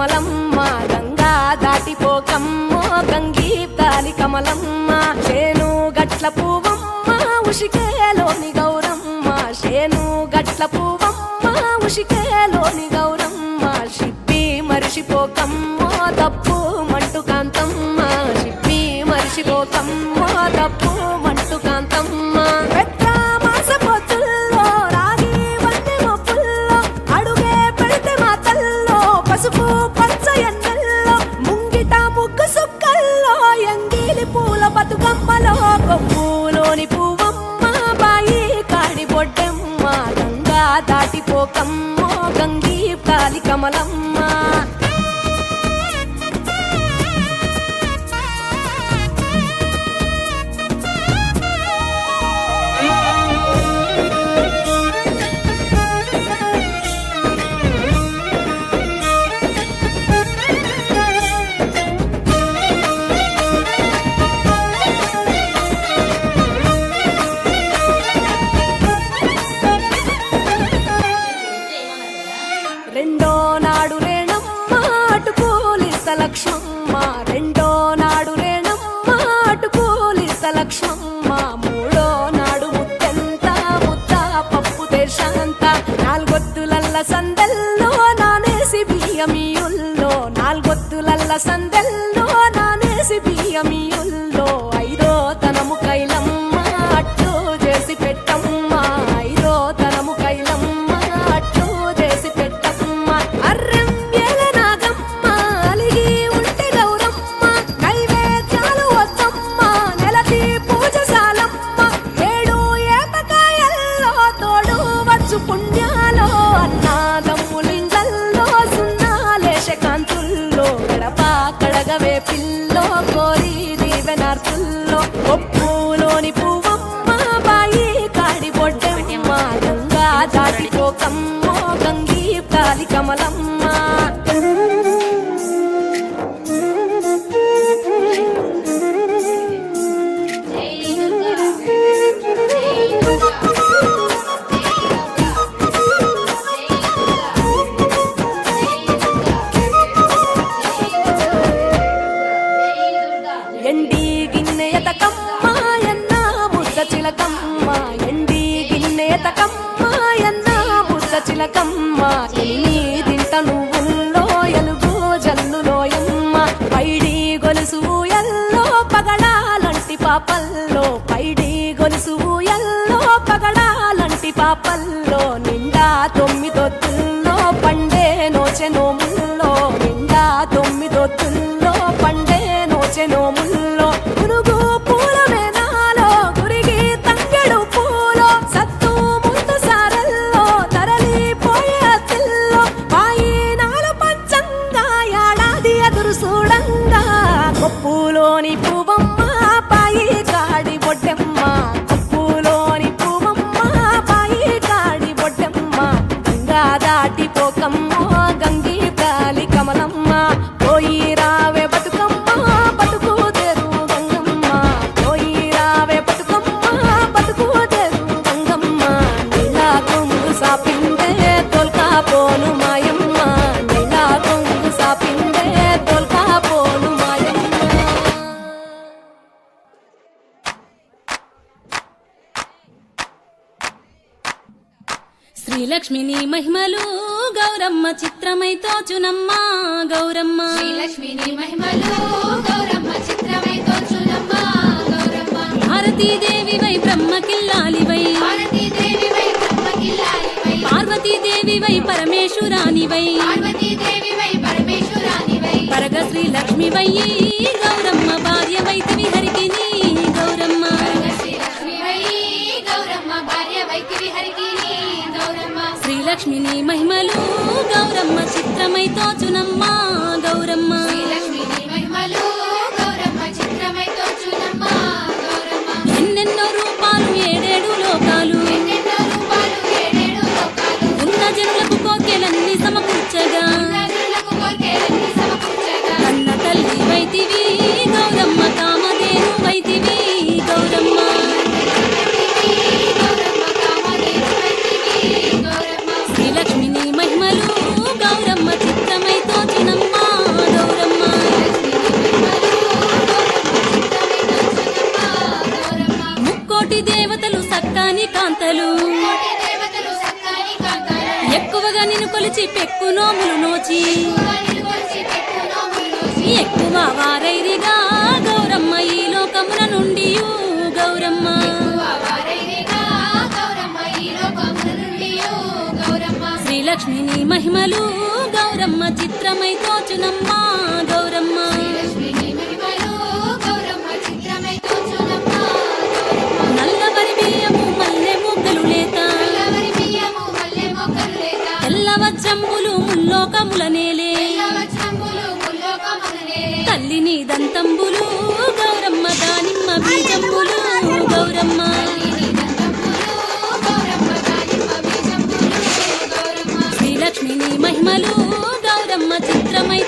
కమలమ్మ గంగా దాటిపోకమ్మో గంగీ దాని కమలమ్మ చేను గట్ల పువ్వమ్మ ఉషికేలోని గౌరమ్మ చేను గట్ల పువ్వమ్మ ఉషికేలోని గౌరమ్మ షిప్పి మరిషిపోకమ్మో తప్పు మంటు కాంతమ్మ షిప్పి మరిషిపోకమ్మో కమలమ్మ. pasan పప్పులోని పువ్వు ముద్ద చిలకమ్మ నువ్వుల్లో ఎలుగు జల్లులోయమ్మ పైడి గొలుసు ఎల్లో పగడాలంటి పాపల్లో పైడి గొలుసు ఎదురు చూడంగా కొప్పులోని పువ్వమ్మ పాయి శ్రీలక్ష్మిని మహిమలు గౌరమ్మ చిత్రమై తోచునమ్మ గౌరమ్మ. శ్రీలక్ష్మిని మహిమలు గౌరమ్మ చిత్రమై తోచునమ్మ గౌరమ్మ. భారతీదేవి వై బ్రహ్మకిల్లాలి వై. భారతీదేవి వై బ్రహ్మకిల్లాలి వై. పార్వతీదేవి వై పరమేశ్వరాని వై. పార్వతీదేవి వై పరమేశ్వరాని వై. పరగ శ్రీలక్ష్మి వై గౌరమ్మ భార్య వైతివి హరికిని. శ్రీలక్ష్మిని మహిమలు గౌరమ్మ చిత్రమై తోచునమ్మ గౌరమ్మ. ఎన్నెన్నో రూపాలు ఏడేడు లోకాలు. ఉన్న జనులకు కోర్కెలన్నీ సమకూర్చగా. కన్న తల్లి వైతివి గౌరమ్మ కామధేను వైతివి ఎక్కువగా కొలిచి పెక్కు నోములు నోచి. ఎక్కువ వారైరిగా గౌరమ్మ ఈ లోకముల నుండి గౌరమ్మ గౌరమ్మ. శ్రీలక్ష్మిని మహిమలు గౌరమ్మ చిత్రమై తోచునమ్మా గౌరమ్మ. తెల్లవచ్చంబులు ముల్లోకముల నేలే తెల్లవచ్చంబులు ముల్లోకముల నేలే తల్లిని దంతంబులు గౌరమ్మ. దానిమ్మ బీజంబులు గౌరమ్మ. గౌరమ్మ శ్రీలక్ష్మిని మహిమలు గౌరమ్మ చిత్రమై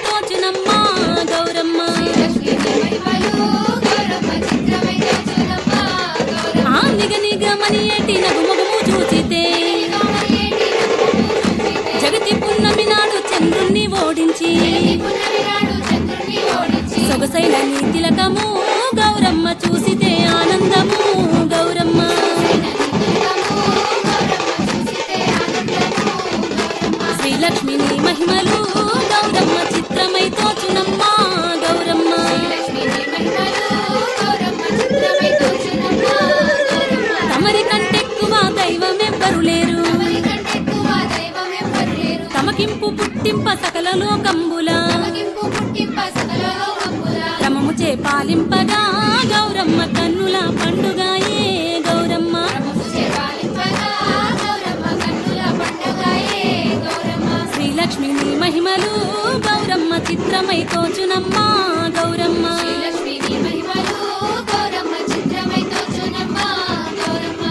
సొగసైన నీ తిలకము. చే పాలింపగా గౌరమ్మ కన్నుల పండుగాయే గౌరమ్మ. శ్రీలక్ష్మిని మహిమలు గౌరమ్మ చిత్రమై తోచునమ్మ గౌరమ్మ.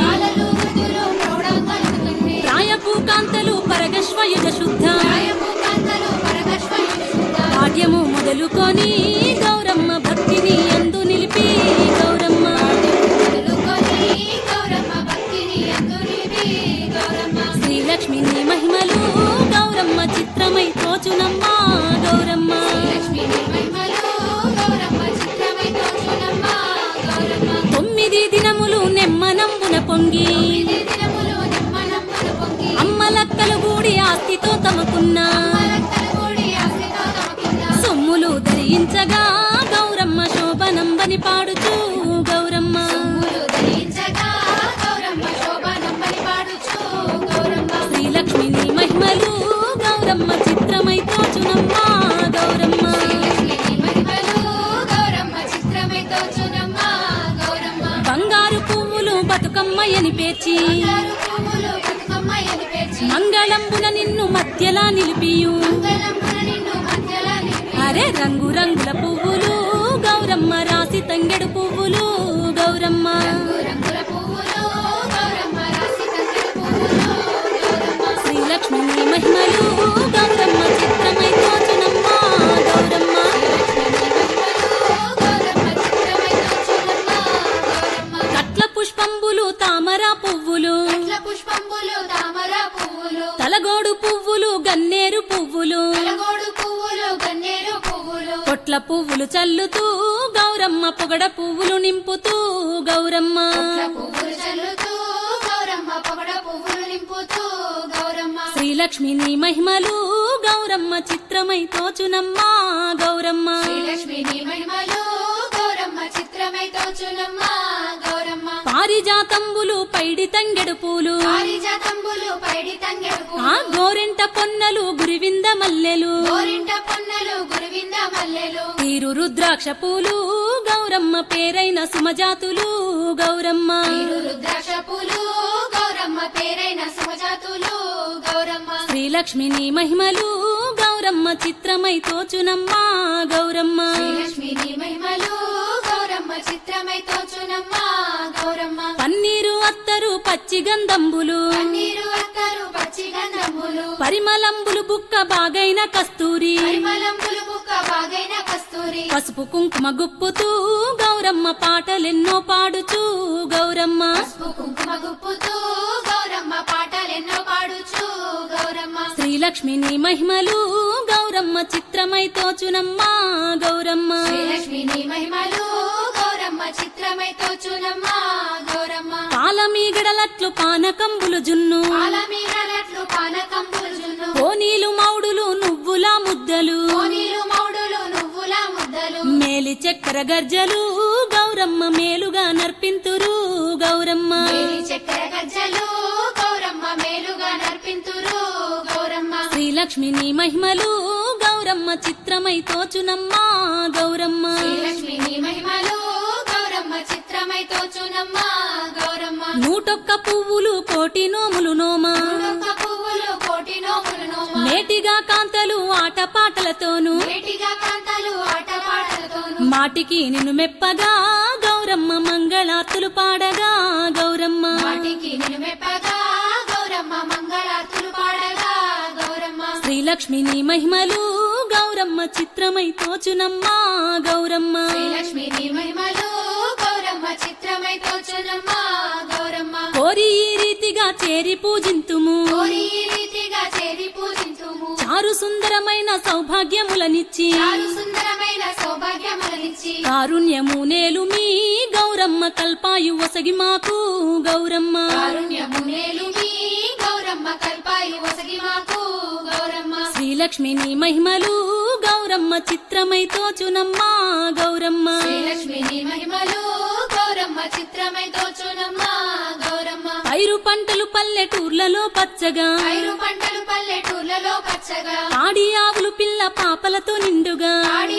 బాలలు వృద్ధులు ప్రౌఢాంగనలు కన్నే. ప్రాయపు కాంతలు పరగశ్వయుజ శుద్ధ ఆస్తితో తమకున్న. సొమ్ములు ధరించగా గౌరమ్మ శోభనంబని పాడుచూ గౌరమ్మ. శ్రీలక్ష్మిని మహిమలు గౌరమ్మ చిత్రమై తోచునమ్మ గౌరమ్మ. బంగారు పువ్వులు బతుకమ్మయని పేర్చి మంగళంబున నిన్ను మధ్యలా నిలిపియు. అరే రంగు పువ్వులు. తలగోడు పువ్వులు గన్నేరు పువ్వులు. కొట్ల పువ్వులు చల్లుతూ గౌరమ్మ పొగడ పువ్వులు నింపుతూ గౌరమ్మ. పువ్వులు చల్లుతూ గౌరమ్మ పొగడ పువ్వులు నింపుతూ గౌరమ్మ. శ్రీలక్ష్మిని మహిమలు గౌరమ్మ చిత్రమై తోచునమ్మ గౌరమ్మ. శ్రీలక్ష్మిని మహిమలు గౌరమ్మ చిత్రమై తోచునమ్మ గౌరమ్మ. పారిజాతంబులు పైడి తంగెడు పూలు. ఆ గోరింట పొన్నలు గురివింద మల్లెలు. తీరు రుద్రాక్ష పూలు గౌరమ్మ పేరైన సుమజాతులు గౌరమ్మ. రుద్రాక్ష పూలు గౌరమ్మ పేరైన సుమజాతులు గౌరమ్మ. శ్రీలక్ష్మిని మహిమలు గౌరమ్మ చిత్రమై తోచునమ్మ గౌరమ్మ. శ్రీలక్ష్మిని మహిమలు చిత్రమై తోచునమ్మ గౌరమ్మ. పన్నీరు అత్తరు పచ్చి గంధంబులు. పన్నీరు అత్తరు పచ్చి గంధములు పరిమళంబులు బుక్క బాగైన కస్తూరి. పరిమళంబులు బుక్క బాగైన కస్తూరి. పసుపు కుంకుమ గుప్పుతూ గౌరమ్మ పాటలెన్నో పాడుచూ గౌరమ్మ. పసుపు కుంకుమ గుప్పుతూ గౌరమ్మ పాటలెన్నో పాడుచు గౌరమ్మ. శ్రీలక్ష్మిని మహిమలు గౌరమ్మ చిత్రమై తోచునమ్మ గౌరమ్మ. శ్రీలక్ష్మిని మహిమలు కాలమీగడలట్లు పానకంబులు జున్ను. పానకంబులు జున్ను. కోనీలు మౌడులు నువ్వుల ముద్దలు. కోనీలు మౌడులు నువ్వుల ముద్దలు. మేలి చక్కెర గర్జలు గౌరమ్మ మేలుగా నర్పింతురు గౌరమ్మ. మేలి గర్జలు గౌరమ్మ మేలుగా నర్పింతురు గౌరమ్మ. శ్రీలక్ష్మిని మహిమలు గౌరమ్మ చిత్రమై తోచునమ్మా గౌరమ్మ. నూటొక్క పువ్వులు కోటి నోములు నోమ. ఒక్క పువ్వులు కోటి నోములు నోమ. నేటిగా కాంతలు ఆటపాటలతోను. మాటికి నిన్ను మెప్పగా గౌరమ్మ మంగళార్తులు పాడగా గౌరమ్మ. శ్రీలక్ష్మిని మహిమలు గౌరమ్మ చిత్రమై తోచునమ్మ గౌరమ్మ. మహిమలు చిత్రమై తోచునమ్మ గౌరమ్మ కోరి ఈ రీతిగా చేరి పూజింతుము. కోరి ఈ రీతిగా చేరి పూజింతుము. చారు సుందరమైన సౌభాగ్యములనిచ్చి చాలు సుందరమైన సౌభాగ్యములనిచ్చి. కారుణ్యము నేలు మీ గౌరమ్మ కల్పాయు వసగి మాకు గౌరమ్మ. కారుణ్యము నేలు మీ గౌరమ్మ కల్పాయి వసగి మాకు గౌరమ్మ. శ్రీలక్ష్మిని మహిమలు గౌరమ్మ చిత్రమై తోచునమ్మ గౌరమ్మ. శ్రీలక్ష్మి గౌరమ్మ చిత్రమై తోచునమ్మ గౌరమ్మ. పైరు పంటలు పల్లెటూర్లలో పచ్చగా. పైరు పంటలు పల్లెటూర్లలో పచ్చగా. ఆడి ఆవులు పిల్ల పాపలతో నిండుగా. ఆడి